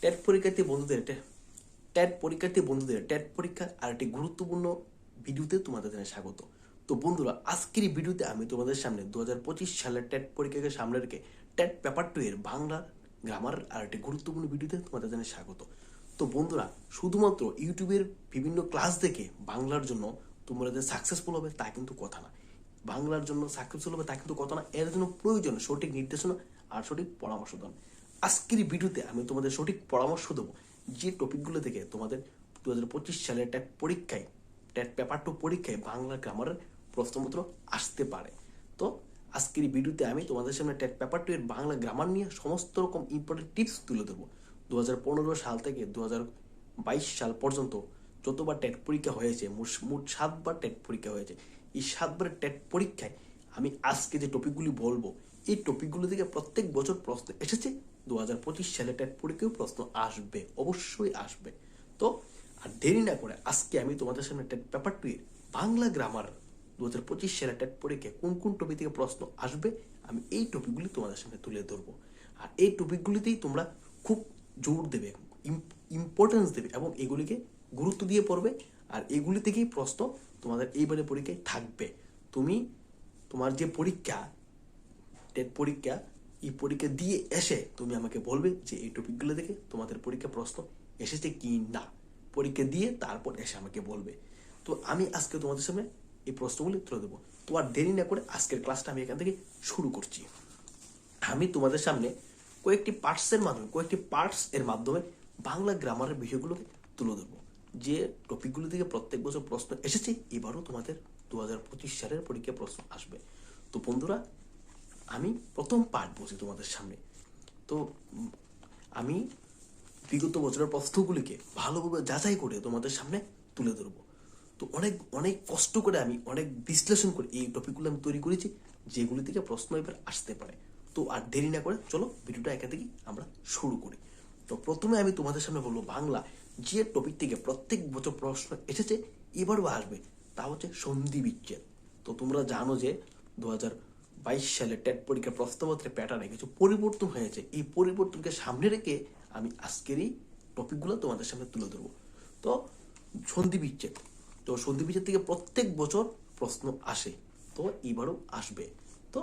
TET পরীক্ষার্থী বন্ধুদের টে- টেট পরীক্ষার্থী বন্ধুদের, টেট পরীক্ষার আর একটি গুরুত্বপূর্ণ ভিডিওতে তোমাদের স্বাগত। তো বন্ধুরা, আজকের ভিডিওতে আমি তোমাদের সামনে দু হাজার পঁচিশ সালের টেট পরীক্ষাকে সামনে রেখে টেট পেপার টু এর বাংলার গ্রামার আর একটি গুরুত্বপূর্ণ ভিডিওতে তোমাদের জানাই স্বাগত। তো বন্ধুরা, শুধুমাত্র ইউটিউবের বিভিন্ন ক্লাস দেখে বাংলার জন্য তোমরা যে সাকসেসফুল হবে তা কিন্তু কথা না। বাংলার জন্য সাকসেসফুল হবে তা কিন্তু কথা না, এর জন্য প্রয়োজন সঠিক নির্দেশনা আর সঠিক পরামর্শ দান। আজকের ভিডিওতে আমি তোমাদের সঠিক পরামর্শ দেবো। যে টপিকগুলো থেকে তোমাদের দু হাজার পঁচিশ সালের ট্যাট পরীক্ষায় ট্যাট পেপার টু পরীক্ষায় বাংলা গ্রামারের প্রশ্নপত্র আসতে পারে। তো আজকের ভিডিওতে আমি তোমাদের সামনে ট্যাট পেপার টু এর বাংলা গ্রামার নিয়ে সমস্ত রকম ইম্পর্টেন্ট টিপস তুলে দেবো দু পনেরো সাল থেকে দু বাইশ সাল পর্যন্ত যতবার টেট পরীক্ষা হয়েছে মোট- সাতবার টেট পরীক্ষা হয়েছে। এই সাতবার টেট পরীক্ষায় আমি আজকে যে টপিকগুলি বলব, এই টপিকগুলো থেকে প্রত্যেক বছর প্রশ্ন এসেছে দু হাজার পঁচিশ সালে টেট পরীক্ষায় প্রশ্ন আসবে, অবশ্যই আসবে। তো, আর দেরি না করে আজকে আমি তোমাদের সামনে টেট পেপার টু এর বাংলা গ্রামার দু হাজার পঁচিশ সালে টেট পরীক্ষায় কোন কোন টপিক থেকে প্রশ্ন আসবে, আমি এই টপিকগুলি তোমাদের সামনে তুলে ধরবো। আর এই টপিকগুলিতেই তোমরা খুব জোর দেবে ইম্পর্টেন্স দেবে এবং এগুলিকে গুরুত্ব দিয়ে পড়বে, আর এগুলি থেকেই প্রশ্ন তোমাদের এইবারে পরীক্ষায় থাকবে। তুমি তোমার যে পরীক্ষা, টেট পরীক্ষা এই পরীক্ষা দিয়ে এসে তুমি আমাকে বলবে যে এই টপিকগুলো থেকে তোমাদের পরীক্ষা প্রশ্ন এসেছে কি না। পরীক্ষা দিয়ে তারপর এসে আমাকে বলবে। তো আমি আজকে তোমাদের সামনে এই প্রশ্নগুলি তুলে দেবো তো আর দেরি না করে আজকের ক্লাসটা আমি এখান থেকে শুরু করছি। আমি তোমাদের সামনে কয়েকটি পার্টসের মাধ্যমে, কয়েকটি পার্টস এর মাধ্যমে বাংলা গ্রামারের বিষয়গুলোকে তুলে ধরবো। যে টপিকগুলো থেকে প্রত্যেক বছর প্রশ্ন এসেছে, এবারও তোমাদের দু হাজার পঁচিশ সালের পরীক্ষা প্রশ্ন আসবে। তো বন্ধুরা আমি প্রথম পার্ট বলছি তোমাদের সামনে। তো আমি বিগত বছরের প্রশ্নগুলিকে ভালোভাবে যাচাই করে তোমাদের সামনে তুলে ধরবো। তো অনেক অনেক কষ্ট করে আমি, অনেক বিশ্লেষণ করে এই টপিকগুলো আমি তৈরি করেছি, যেগুলি থেকে প্রশ্ন এবার আসতে পারে। তো আর দেরি না করে চলো ভিডিওটা একা থেকে আমরা শুরু করি। তো প্রথমে আমি তোমাদের সামনে বলব বাংলা। যে টপিক থেকে প্রত্যেক বছর প্রশ্ন এসেছে, এবারও আসবে, তা হচ্ছে সন্ধি বিচ্ছেদ। তো তোমরা জানো যে দু হাজার বাইশ সালে টেট পরীক্ষার প্রশ্নপত্রের প্যাটার্নে কিছু পরিবর্তন হয়েছে। এই পরিবর্তনকে সামনে রেখে আমি আজকের এই টপিকগুলো তোমাদের সামনে তুলে ধরবো। তো সন্ধি বিচ্ছেদ তো সন্ধি বিচ্ছেদ থেকে প্রত্যেক বছর প্রশ্ন আসে। তো এবারও আসবে। তো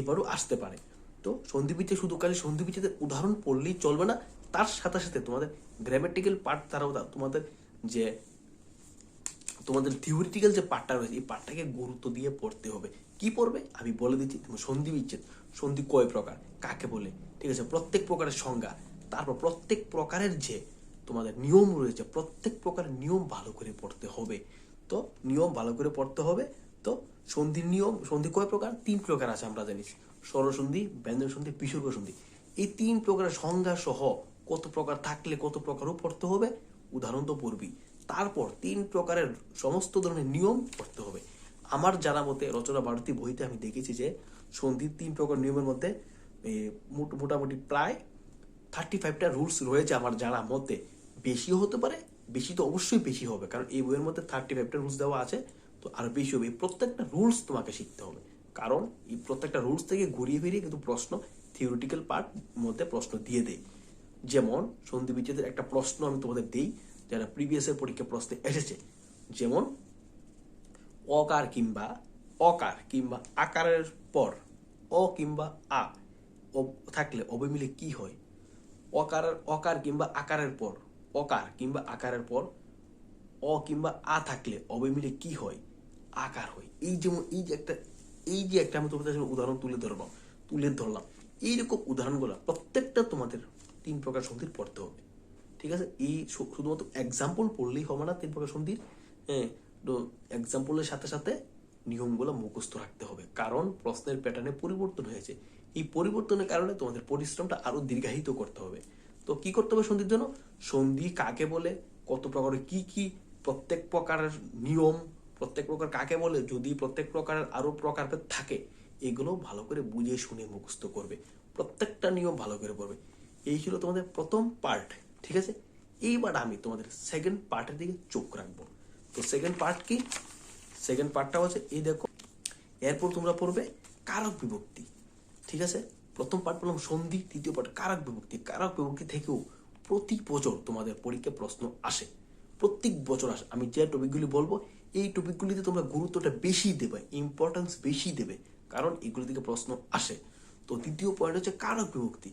এবারও আসতে পারে। তো সন্ধি বিচ্ছেদ শুধু খালি সন্ধি বিচ্ছেদের উদাহরণ পড়লেই চলবে না, তার সাথে সাথে তোমাদের গ্রামেটিক্যাল পার্ট তারাও তোমাদের যে তোমাদের থিওরিটিক্যাল যে পার্টটা রয়েছে, এই পার্টটাকে গুরুত্ব দিয়ে পড়তে হবে। কি পড়বে? আমি বলে দিচ্ছি তুমি সন্ধি বিচ্ছেদ। সন্ধি কয় প্রকার? কাকে বলে? ঠিক আছে, প্রত্যেক প্রকারের সংজ্ঞা। তারপর প্রত্যেক প্রকারের যে তোমাদের নিয়ম রয়েছে, প্রত্যেক প্রকারের নিয়ম ভালো করে পড়তে হবে। তো নিয়ম ভালো করে পড়তে হবে। তো সন্ধির নিয়ম, সন্ধি কয় প্রকার? তিন প্রকার আছে আমরা জানি। স্বরসন্ধি ব্যঞ্জন সন্ধি বিসর্গ সন্ধি এই তিন প্রকারের সংজ্ঞা সহ কত প্রকার থাকলে কত প্রকারও পড়তে হবে? উদাহরণ তো পড়বি তারপর তিন প্রকারের সমস্ত ধরনের নিয়ম করতে হবে। আমার জানা মতে রচনা ভারতী বইতে আমি দেখেছি যে সন্ধির তিন প্রকার নিয়মের মধ্যে মোটামুটি প্রায় থার্টি ফাইভটা রুলস রয়েছে আমার জানা মতে। বেশিও হতে পারে, বেশি তো অবশ্যই বেশি হবে, কারণ এই বইয়ের মধ্যে থার্টি ফাইভটা রুলস দেওয়া আছে, তো আরও বেশি হবে। এই প্রত্যেকটা রুলস তোমাকে শিখতে হবে। কারণ এই প্রত্যেকটা রুলস থেকে ঘুরিয়ে ফিরিয়ে কিন্তু প্রশ্ন থিওরিটিক্যাল পার্ট মধ্যে প্রশ্ন দিয়ে দেয়। যেমন সন্ধি বিচ্ছেদের একটা প্রশ্ন আমি তোমাদের দিই যারা প্রিভিয়াস এর পরীক্ষা প্রশ্নে এসেছে, যেমন অকার কিংবা অকার কিংবা আকারের পর, অ কিংবা আ থাকলে অবে মিলে কি হয়? অকার অকার কিংবা আকারের পর, অকার কিংবা আকারের পর, অ কিংবা আ থাকলে অবে মিলে কি হয়? আকার হয়। এই যেমন, এই যে একটা, এই যে একটা আমি তোমাদের উদাহরণ তুলে ধরলাম তুলে ধরলাম, এইরকম উদাহরণগুলো প্রত্যেকটা তোমাদের তিন প্রকার সন্ধির পড়তে হবে। ঠিক আছে? এই শুধুমাত্র এক্সাম্পল পড়লেই হবে না, তিন প্রকার সন্ধির হ্যাঁ এক্সাম্পলের সাথে সাথে নিয়মগুলো মুখস্থ রাখতে হবে। কারণ প্রশ্নের প্যাটার্নে পরিবর্তন হয়েছে। এই পরিবর্তনের কারণে তোমাদের পরিশ্রমটা আরও দীর্ঘায়িত করতে হবে। তো কি করতে হবে সন্ধির জন্য? সন্ধি কাকে বলে? কত প্রকারের কি কি প্রত্যেক প্রকারের নিয়ম, প্রত্যেক প্রকার কাকে বলে? যদি প্রত্যেক প্রকারের আরও প্রকারভেদ থাকে, এগুলো ভালো করে বুঝে শুনে মুখস্থ করবে। প্রত্যেকটা নিয়ম ভালো করে পড়বে। এই ছিল তোমাদের প্রথম পার্ট ঠিক আছে? এইবার আমি তোমাদের সেকেন্ড পার্টের দিকে চোখ রাখব। তো সেকেন্ড পার্ট কি? সেকেন্ড পার্টটা হচ্ছে, এই দেখো, এরপর তোমরা পড়বে কারক বিভক্তি। ঠিক আছে? প্রথম পার্ট বললাম সন্ধি তৃতীয় পার্ট কারক বিভক্তি। কারক বিভক্তি থেকেও প্রতি বছর তোমাদের পরীক্ষায় প্রশ্ন আসে। প্রত্যেক বছর আসে আমি যে টপিকগুলি বলব, এই টপিকগুলিতে তোমরা গুরুত্বটা বেশি দেবে ইম্পর্টেন্স বেশি দেবে, কারণ এগুলি থেকে প্রশ্ন আসে। তো দ্বিতীয় পয়েন্ট হচ্ছে কারক বিভক্তি।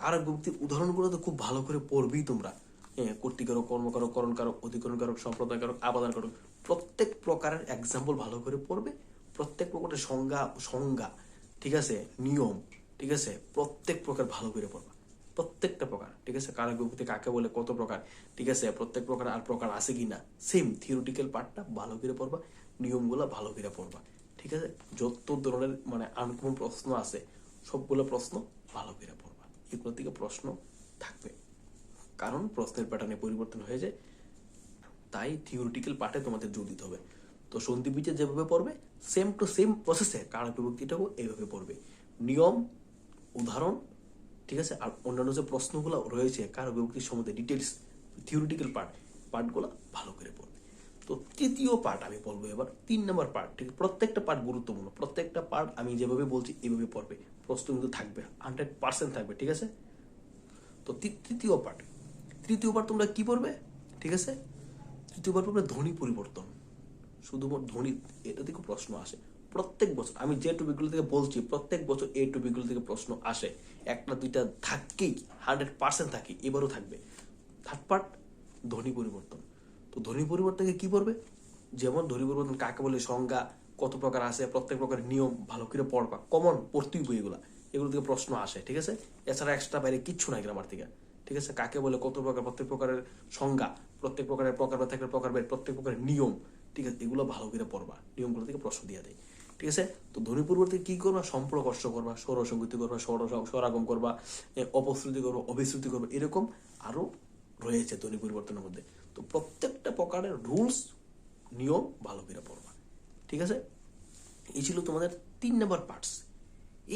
কারক বিভক্তির উদাহরণগুলো তো খুব ভালো করে পড়বেই তোমরা। হ্যাঁ কর্তৃকারক কর্মকারক করণকারক অধিকরণকারক সম্প্রদায়কারক আবাদানকারক প্রত্যেক প্রকারের এক্সাম্পল ভালো করে পড়বে। প্রত্যেক প্রকারের সংজ্ঞা সংজ্ঞা, ঠিক আছে, নিয়ম, ঠিক আছে, প্রত্যেক প্রকার ভালো করে পড়বা। প্রত্যেকটা প্রকার, ঠিক আছে কারক বিভক্তি কাকে বলে, কত প্রকার, ঠিক আছে, প্রত্যেক প্রকার আর প্রকার আছে কি না সেম থিওরিটিক্যাল পার্টটা ভালো করে পড়বা, নিয়মগুলো ভালো করে পড়বা, ঠিক আছে? যত ধরনের মানে আনকমন প্রশ্ন আছে, সবগুলো প্রশ্ন ভালো করে পড়বা। এগুলো থেকে প্রশ্ন থাকবে। কারণ প্রশ্নের প্যাটার্নে পরিবর্তন হয়ে যায়, তাই থিওরিটিক্যাল পার্টে তোমাদের জোর দিতে হবে। তো সন্ধি বীজে যেভাবে পড়বে সেম টু সেম প্রসেসে কারক বিভক্তিটাও এইভাবে পড়বে। নিয়ম, উদাহরণ, ঠিক আছে? আর অন্যান্য যে প্রশ্নগুলো রয়েছে কারক বিভক্তির সম্বন্ধে ডিটেলস থিওরিটিক্যাল পার্ট পার্টগুলো ভালো করে পড়বে। তো তৃতীয় পার্ট আমি বলব এবার, তিন নম্বর পার্ট ঠিক, প্রত্যেকটা পার্ট গুরুত্বপূর্ণ, প্রত্যেকটা পার্ট আমি যেভাবে বলছি এভাবে পড়বে, প্রশ্ন কিন্তু থাকবে হান্ড্রেড পার্সেন্ট থাকবে, ঠিক আছে? তো তৃ- তৃতীয় পার্ট তৃতীয় পার্ট তোমরা কি পড়বে? ঠিক আছে? তৃতীয় পার্ট পড়বে ধ্বনি পরিবর্তন, শুধুমাত্র ধ্বনি এটা থেকে প্রশ্ন আসে। প্রত্যেক বছর, আমি যে টপিকগুলো থেকে বলছি, প্রত্যেক বছর এই টপিকগুলো থেকে প্রশ্ন আসে। একটা, দুইটা থাকেই হান্ড্রেড পার্সেন্ট থাকে এবারও থাকবে। থার্ড পার্ট ধ্বনি পরিবর্তন। তো ধ্বনি পরিবর্তনকে কি পড়বে? যেমন ধ্বনি পরিবর্তন কাকে বলে? সংজ্ঞা, কত প্রকার আছে, প্রত্যেক প্রকারের নিয়ম ভালো করে পড়বা। কমন পড়তেই বই এগুলা। থেকে প্রশ্ন আসে, ঠিক আছে? এছাড়া এক্সট্রা বাইরে কিচ্ছু নাই গ্রামার থেকে, ঠিক আছে? কাকে বলে কত প্রকার, প্রত্যেক প্রকারের সংজ্ঞা, প্রত্যেক প্রকারের প্রকার থেকে প্রকার প্রত্যেক প্রকারের নিয়ম, ঠিক আছে? এগুলো ভালো করে পড়বা, নিয়মগুলো থেকে প্রশ্ন দিয়ে দেয়, ঠিক আছে? তো ধ্বনি পরিবর্তে কি করবা? সম্প্রকর্ষ করবা স্বর সঙ্গীতি করবা স্বর স্বরাগম করবা অপশ্রুতি করবা অভিশ্রুতি করবা, এরকম আরও রয়েছে ধ্বনি পরিবর্তনের মধ্যে। তো প্রত্যেকটা প্রকারের রুলস, নিয়ম ভালো করে পড়বা। ঠিক আছে? এই ছিল তোমাদের তিন নম্বর পার্টস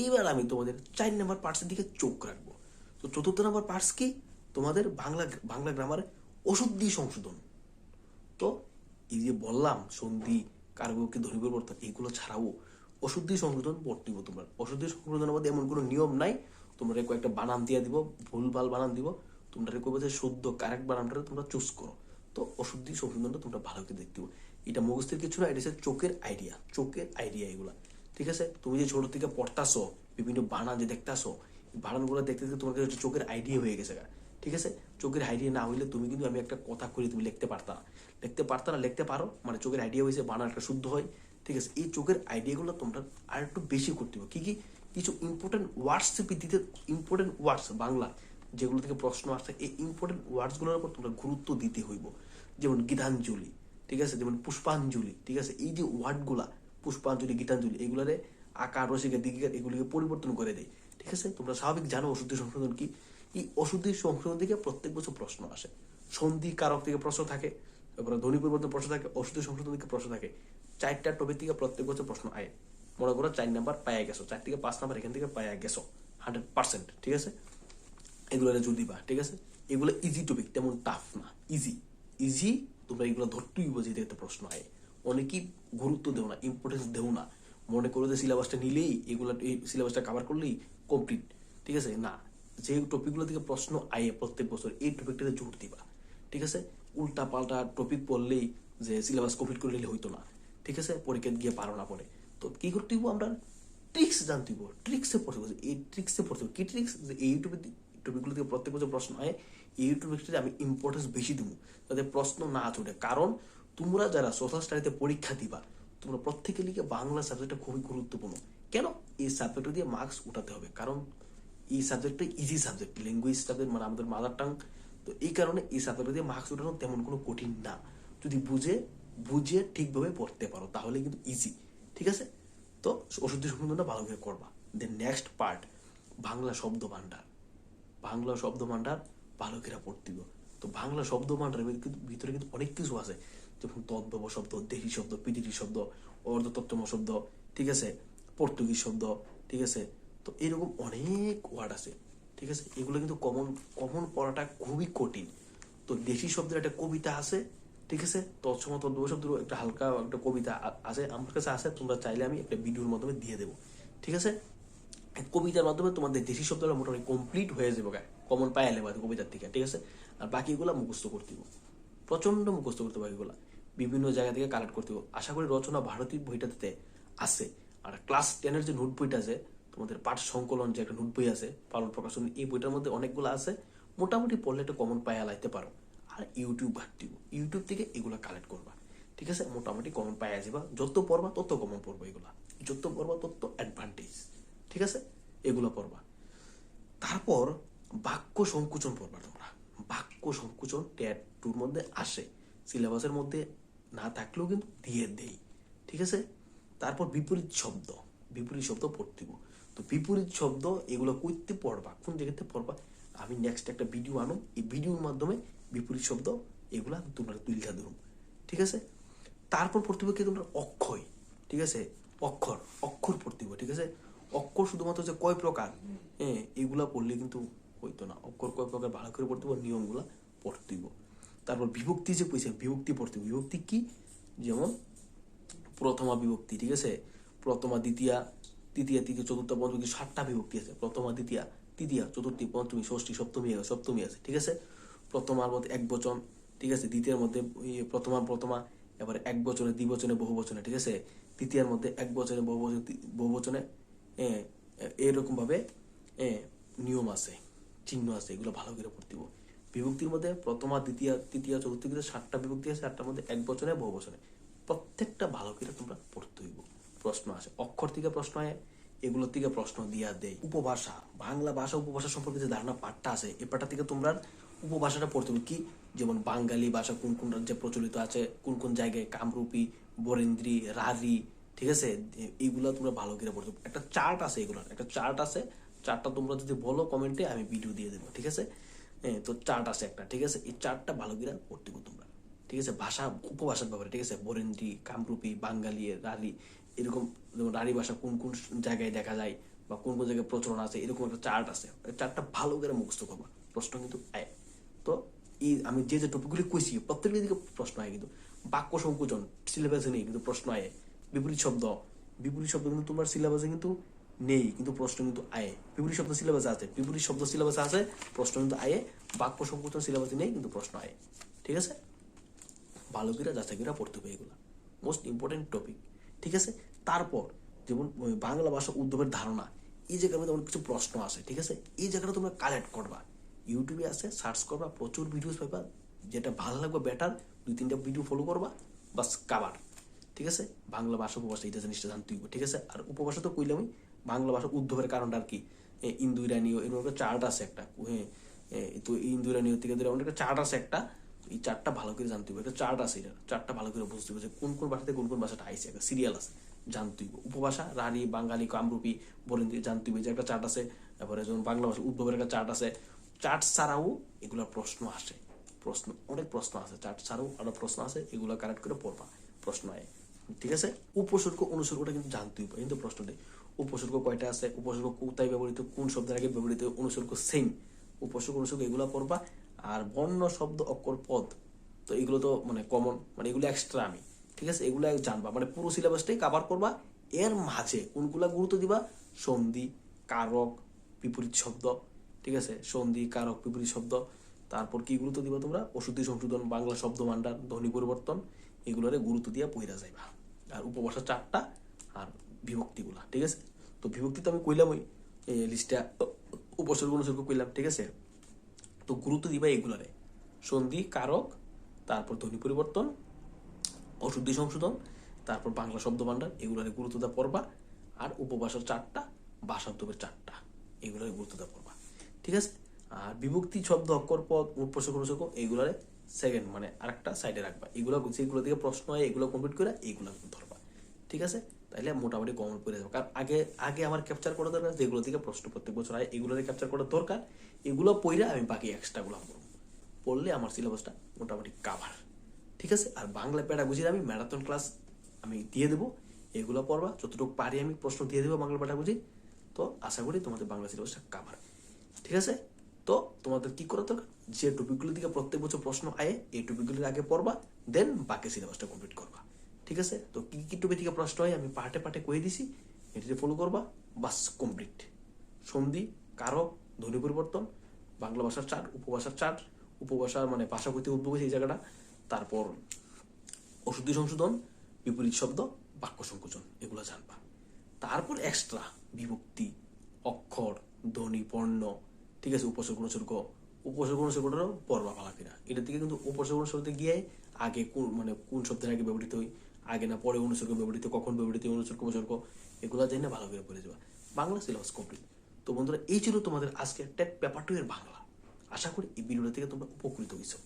এইবার আমি তোমাদের চার নম্বর পার্টসের দিকে চোখ রাখব। তো চতুর্থ নম্বর পার্টস কি? তোমাদের বাংলা বাংলা গ্রামারে দিয়ে সংশোধন। তো এই যে বললাম, সন্ধি কারগুলোকে ধ্বনি পরিবর্তন এগুলো ছাড়াও দিয়ে সংশোধন পড়তে হবে তোমরা। দিয়ে সংশোধনের মধ্যে এমন কোনো নিয়ম নাই। তোমরা কয়েকটা বানান দিয়ে দিব, ভুলভাল বানান দিব। তোমরা কবে যে শুদ্ধ কারেক্ট বানানটা তোমরা চুজ করো। তো ওষুধ দিয়ে সংশোধনটা তোমরা ভালো করে দেখতে হবে এটা মুখস্থের কিছু না, এটা হচ্ছে চোখের আইডিয়া চোখের আইডিয়া এগুলা। ঠিক আছে? তুমি যে ছোট থেকে পড়তাছো, বিভিন্ন বানান যে দেখতাছো বানানগুলো দেখতে দেখতে তোমার কাছে চোখের আইডিয়া হয়ে গেছে ঠিক আছে? চোখের আইডিয়া না হইলে তুমি কিন্তু আমি একটা কথা করি তুমি লিখতে পারতা না। লিখতে পারতা না, লিখতে পারো মানে চোখের আইডিয়া হয়েছে বানান একটা শুদ্ধ হয়। ঠিক আছে? এই চোখের আইডিয়াগুলো তোমরা আর একটু বেশি করতে হবে কী কী? কিছু ইম্পর্টেন্ট ওয়ার্ডস দিতে ইম্পর্টেন্ট ওয়ার্ডস বাংলা যেগুলো থেকে প্রশ্ন আসছে এই ইম্পর্টেন্ট ওয়ার্ডসগুলোর উপর তোমরা গুরুত্ব দিতে হইব। যেমন গীতাঞ্জলি, ঠিক আছে? যেমন পুষ্পাঞ্জলি, ঠিক আছে? এই যে ওয়ার্ডগুলা, পুষ্পাঞ্জলি, গীতাঞ্জলি, এগুলারে আকার রসিকা দিকে এগুলিকে পরিবর্তন করে দেয়, ঠিক আছে? তোমরা স্বাভাবিক জানো ওষুধ সংশোধন কি? এই ওষুধের সংশোধন থেকে প্রত্যেক বছর প্রশ্ন আসে। সন্ধি কারক থেকে প্রশ্ন থাকে, তারপরে ধ্বনি পরিবর্তন প্রশ্ন থাকে, ওষুধের সংশোধন থেকে প্রশ্ন থাকে। চারটা টপিক থেকে প্রত্যেক বছর প্রশ্ন আয়। মনে করো চার নাম্বার পায়া গেছো, চার থেকে পাঁচ নাম্বার এখান থেকে পায়া গেছো হান্ড্রেড পার্সেন্ট ঠিক আছে? এগুলো যদি বা, ঠিক আছে? এগুলো ইজি টপিক তেমন টাফ না ইজি ইজি তোমরা এগুলো ধরতেই বোঝে একটা প্রশ্ন হয় অনেকেই গুরুত্ব দেও না ইম্পর্টেন্স দেও না। মনে করো যে সিলেবাসটা নিলেই এগুলো, এই সিলেবাসটা কভার করলেই কমপ্লিট ঠিক আছে? না, যে টপিকগুলো থেকে প্রশ্ন আয়ে প্রত্যেক বছর, এই টপিকটাতে জোর দিবা। ঠিক আছে? উল্টা পাল্টা টপিক পড়লেই যে সিলেবাস কমপ্লিট করে নিলে হইতো না। ঠিক আছে? পরীক্ষা গিয়ে পারো না পড়ে তো কি করতে হইব আমরা? ট্রিক্স জানতে হইব। ট্রিক্সে পড়তে হবে এই ট্রিক্সে পড়তে হবে কি ট্রিক্স যে এই টপিক টপিকগুলো থেকে প্রত্যেক বছর প্রশ্ন হয় এই টপিকটাতে আমি ইম্পর্টেন্স বেশি দিব। যাতে প্রশ্ন না ছোটে। কারণ তোমরা যারা সোশ্যাল স্টাডিতে পরীক্ষা দিবা, তোমরা প্রত্যেকে লিখে বাংলা সাবজেক্টটা খুবই গুরুত্বপূর্ণ। কেন? এই সাবজেক্টটা দিয়ে মার্কস উঠাতে হবে। কারণ এই সাবজেক্টটা ইজি সাবজেক্ট ল্যাঙ্গুয়েজ সাবজেক্ট মানে আমাদের মাদার টাং তো এই কারণে এই সাবজেক্টটা দিয়ে মার্কস উঠানো তেমন কোনো কঠিন না। যদি বুঝে বুঝে ঠিকভাবে পড়তে পারো, তাহলে কিন্তু ইজি ঠিক আছে? তো ওষুধ সংশোধনটা ভালো করে করবা। দেন নেক্সট পার্ট বাংলা শব্দ ভাণ্ডার। বাংলা শব্দ ভাণ্ডার ভালো করে পড়তে হবে। তো বাংলা শব্দ কিন্তু- ভিতরে কিন্তু অনেক কিছু আছে। যেমন তদ্ভব শব্দ দেশি শব্দ পিডিটি শব্দ, অর্ধতত্ত্বম শব্দ, ঠিক আছে? পর্তুগিজ শব্দ, ঠিক আছে? তো এরকম অনেক ওয়ার্ড আছে, ঠিক আছে? এগুলো কিন্তু কমন কমন পড়াটা খুবই কঠিন। তো দেশি শব্দের একটা কবিতা আছে, ঠিক আছে? তৎসম তদ্ভব শব্দের একটা হালকা একটা কবিতা আছে, আমার কাছে আছে, তোমরা চাইলে আমি একটা ভিডিওর মাধ্যমে দিয়ে দেবো, ঠিক আছে? কবিতার মাধ্যমে তোমাদের দেশি শব্দটা মোটামুটি কমপ্লিট হয়ে যাবে গায়ে কমন পাই এলে কবিতার থেকে ঠিক আছে? আর বাকিগুলো মুখস্থ করতে হবে প্রচণ্ড মুখস্থ করতে বাকিগুলো। বিভিন্ন জায়গা থেকে কালেক্ট করতে আশা করি রচনা ভারতী বইটাতে আছে। আর ক্লাস টেনের যে নোট বইটা আছে, তোমাদের পাঠ সংকলন যে একটা নোট বই আছে, পালন প্রকাশন এই বইটার মধ্যে অনেকগুলো আছে। মোটামুটি পড়লে একটা কমন পায়া লাইতে পারো। আর ইউটিউব ঘাটতে ইউটিউব থেকে এগুলো কালেক্ট করবা। ঠিক আছে? মোটামুটি কমন পায়া যাবা যত পড়বা, তত কমন পড়বা এগুলা। যত পড়বা, তত অ্যাডভান্টেজ ঠিক আছে? এগুলো পড়বা। তারপর বাক্য সংকুচন পড়বা তোমরা বাক্য সংকুচন ট্যাট টুর মধ্যে আসে। সিলেবাসের মধ্যে না থাকলেও কিন্তু দিয়ে দেই। ঠিক আছে? তারপর বিপরীত শব্দ। বিপরীত শব্দ পড়তে তো বিপরীত শব্দ এগুলো কইতে পড়বা। কোন জায়গাতে পড়বা? আমি নেক্সট একটা ভিডিও আনো এই ভিডিওর মাধ্যমে বিপরীত শব্দ এগুলা তোমরা তুলে ধরুন ঠিক আছে? তারপর পড়তে কি তোমরা অক্ষয় ঠিক আছে? অক্ষর। অক্ষর পড়তে হবে ঠিক আছে? অক্ষর শুধুমাত্র যে কয় প্রকার? হ্যাঁ এগুলা পড়লে কিন্তু হইতো না। অক্ষর কয় প্রকার ভালো করে পড়তে হবে নিয়মগুলা পড়তে হবে তারপর বিভক্তি যে কইছে বিভক্তি পড়তে বিভক্তি কি? যেমন প্রথমা বিভক্তি ঠিক আছে? প্রথমা দ্বিতীয়া তৃতীয়া তৃতীয় চতুর্থ পঞ্চমী সাতটা বিভক্তি আছে। প্রথমা দ্বিতীয়া তৃতীয়া চতুর্থী পঞ্চমী ষষ্ঠী সপ্তমী সপ্তমী আছে ঠিক আছে? প্রথমার মধ্যে এক বচন ঠিক আছে? দ্বিতীয়ের মধ্যে প্রথমা প্রথমা এবারে এক বচনে দ্বিবচনে বহু বচনে ঠিক আছে? তৃতীয়ার মধ্যে এক বচনে বহু বচনে বহু বচনে এরকম ভাবে এ, নিয়ম আছে। চিহ্ন আছে, এগুলো ভালো করে পড়তে। বিভক্তির মধ্যে প্রথমা দ্বিতীয়, তৃতীয়, চতুর্থ কিন্তু সাতটা বিভক্তি আছে সাতটার মধ্যে এক বছরে বহু বছরে। প্রত্যেকটা ভালো করে তোমরা পড়তে হইব। প্রশ্ন আসে, অক্ষর থেকে প্রশ্ন হয় এগুলোর থেকে প্রশ্ন দিয়া দেয়। উপভাষা, বাংলা ভাষা উপভাষা সম্পর্কে যে ধারণা পাঠটা আছে, এ পাঠটা থেকে তোমরা উপভাষাটা পড়তে হবে। কি? যেমন বাঙালি ভাষা কোন কোন রাজ্যে প্রচলিত আছে, কোন কোন জায়গায় কামরূপী, বরেন্দ্রী রারি ঠিক আছে? এইগুলা তোমরা ভালো করে পড়তে একটা চার্ট আছে এগুলোর, একটা চার্ট আছে চার্টটা তোমরা যদি বলো কমেন্টে আমি ভিডিও দিয়ে দেবো, ঠিক আছে? হ্যাঁ তো চার্ট আছে একটা, ঠিক আছে? এই চার্টটা ভালো করে পড়তে তোমরা, ঠিক আছে? ভাষা, উপভাষার ব্যাপারে, ঠিক আছে? বরেন্দ্রী, কামরূপী, বাঙালি রালি এরকম যেমন ভাষা কোন কোন জায়গায় দেখা যায় বা কোন কোন জায়গায় প্রচলন আছে, এরকম একটা চার্ট আছে। চার্টটা ভালো করে মুখস্থ করবা, প্রশ্ন কিন্তু আয়। তো এই আমি যে যে টপিকগুলি কইছি প্রত্যেকটি দিকে প্রশ্ন আয় কিন্তু। বাক্য সংকোচন সিলেবাসে নেই কিন্তু প্রশ্ন আয়। বিপরীত শব্দ বিপরীত শব্দ কিন্তু তোমার সিলেবাসে কিন্তু নেই, কিন্তু প্রশ্ন কিন্তু আয়ে। বিপরীত শব্দ সিলেবাসে আছে, বিপরীত শব্দ সিলেবাসে আছে, প্রশ্ন কিন্তু আয়ে। বাক্য সংকোচন সিলেবাসে নেই, কিন্তু প্রশ্ন আয়ে। ঠিক আছে? ভালো করে যাচাই করে পড়তে হবে এগুলা। মোস্ট ইম্পর্টেন্ট টপিক ঠিক আছে? তারপর, যেমন বাংলা ভাষা উদ্যোগের ধারণা, এই জায়গার মধ্যে কিছু প্রশ্ন আছে, ঠিক আছে? এই জায়গাটা তোমরা কালেক্ট করবা। ইউটিউবে আছে সার্চ করবা, প্রচুর ভিডিওস পাইবা। যেটা ভালো লাগবে বেটার দুই, তিনটা ভিডিও ফলো করবা বাস কাবার ঠিক আছে? বাংলা ভাষা উপভাষা এটা জিনিসটা জানতে হইব ঠিক আছে? আর উপভাষা তো কইলামই বাংলা ভাষা উদ্যোগের কারণটা আর কি। ইন্দু ইরানীয় এরকম একটা চার্ট আছে একটা। হ্যাঁ তো ইন্দু ইরানীয় থেকে ধরে একটা চার্ট আছে একটা। এই চার্টটা ভালো করে জানতে হবে একটা চার্ট আছে এটা। চার্টটা ভালো করে বুঝতে হবে যে কোন কোন ভাষাতে কোন কোন ভাষাটা আইসে একটা সিরিয়াল আছে। জানতে হইব। উপভাষা রানী বাঙালি, কামরূপী বলেন জানতে হবে যে একটা চার্ট আছে। তারপরে যেমন বাংলা ভাষা উদ্ভবের একটা চার্ট আছে। চার্ট ছাড়াও এগুলা প্রশ্ন আসে। প্রশ্ন, অনেক প্রশ্ন আছে। চার্ট ছাড়াও আরও প্রশ্ন আছে। এগুলো কারেক্ট করে পড়বা। প্রশ্ন আয়। ঠিক আছে? উপসর্গ, অনুসর্গটা কিন্তু জানতে হবে কিন্তু প্রশ্ন নেই উপসর্গ কয়টা আছে? উপসর্গ কোথায় ব্যবহৃত, কোন শব্দের আগে ব্যবহৃত, অনুসর্গ সেম উপসর্গ, অনুসর্গ এগুলো পড়বা। আর বর্ণ, শব্দ, অক্ষর, পদ। তো এগুলো তো মানে কমন মানে এগুলো এক্সট্রা আমি। ঠিক আছে? এগুলো জানবা। মানে পুরো সিলেবাসটাই কাভার করবা। এর মাঝে কোনগুলা গুরুত্ব দিবা? সন্ধি, কারক, বিপরীত শব্দ। ঠিক আছে? সন্ধি, কারক, বিপরীত শব্দ। তারপর কি গুরুত্ব দিবা তোমরা? ওষুধি সংশোধন, বাংলা শব্দ ভান্ডার ধ্বনি পরিবর্তন। এগুলোরে গুরুত্ব দিয়া পইরা যাইবা। আর উপভাষা চারটা, আর বিভক্তিগুলা, ঠিক আছে? তো বিভক্তি তো আমি কইলামই এই লিস্টটা উপসর্গ অনুসর্গ কইলাম, ঠিক আছে? তো গুরুত্ব দিবা এগুলারে সন্ধি কারক তারপর ধ্বনি পরিবর্তন অশুদ্ধি সংশোধন, তারপর বাংলা শব্দ এগুলারে গুরুত্ব দেওয়া পড়বা। আর উপভাষার চারটা ভাষান্তবের চারটা এগুলারে গুরুত্ব দেওয়া পড়বা। ঠিক আছে? আর বিভক্তি শব্দ অক্ষর, পদ উপসর্গ অনুসর্গ এগুলারে সেকেন্ড মানে আরেকটা সাইডে রাখবা। এগুলো যেগুলো থেকে প্রশ্ন হয় এগুলো কমপ্লিট করে এইগুলো ধরবা। ঠিক আছে? তাইলে মোটামুটি কমন পড়ে যাব। কারণ আগে আগে আমার ক্যাপচার করা দরকার যেগুলো থেকে প্রশ্ন প্রত্যেক বছর হয় এগুলোরে ক্যাপচার করা দরকার, এগুলো পইরা আমি বাকি এক্সট্রাগুলো পড়ব। পড়লে আমার সিলেবাসটা মোটামুটি কাভার ঠিক আছে? আর বাংলা প্যাডাগুজির আমি ম্যারাথন ক্লাস আমি দিয়ে দেবো, এগুলো পড়বা, যতটুকু পারি আমি প্রশ্ন দিয়ে দেবো বাংলা প্যাডাগুজি তো আশা করি তোমাদের বাংলা সিলেবাসটা কাভার ঠিক আছে? তো তোমাদের কি করা দরকার? যে টপিকগুলো থেকে প্রত্যেক বছর প্রশ্ন আয়ে, এই টপিকগুলির আগে পড়বা দেন বাকি সিলেবাসটা কমপ্লিট করবা। ঠিক আছে? তো কি কি টপিক থেকে প্রশ্ন হয় আমি পার্টে পার্টে কয়ে দিছি। এটিতে ফলো করবা। বাস কমপ্লিট সন্ধি, কারক, ধ্বনি পরিবর্তন, বাংলা ভাষার চার, উপভাষার চার উপভাষা মানে ভাষা হয়েছে এই জায়গাটা। তারপর অশুদ্ধি সংশোধন, বিপরীত শব্দ, বাক্য সংকোচন, এগুলো জানবা। তারপর এক্সট্রা বিভক্তি, অক্ষর, ধ্বনি, পণ্য, ঠিক আছে? উপসর্গ অনুসর্গ উপসর্গ অনুসর্গটারও পড়বা ভালো কিনা এটা থেকে কিন্তু উপসর্গ অনুসর্গতে গিয়ে আগে কোন মানে কোন শব্দের আগে ব্যবহৃত হয়? আগে না, পরে অনুসর্গ ব্যবহৃত, কখন ব্যবহৃত অনুসর্গ উপসর্গ এগুলো না, ভালো করে পড়ে যাবা। বাংলা সিলেবাস কমপ্লিট তো বন্ধুরা, এই ছিল তোমাদের আজকের টেট পেপার টু এর বাংলা। আশা করি এই ভিডিওটা থেকে তোমরা উপকৃত হয়েছো।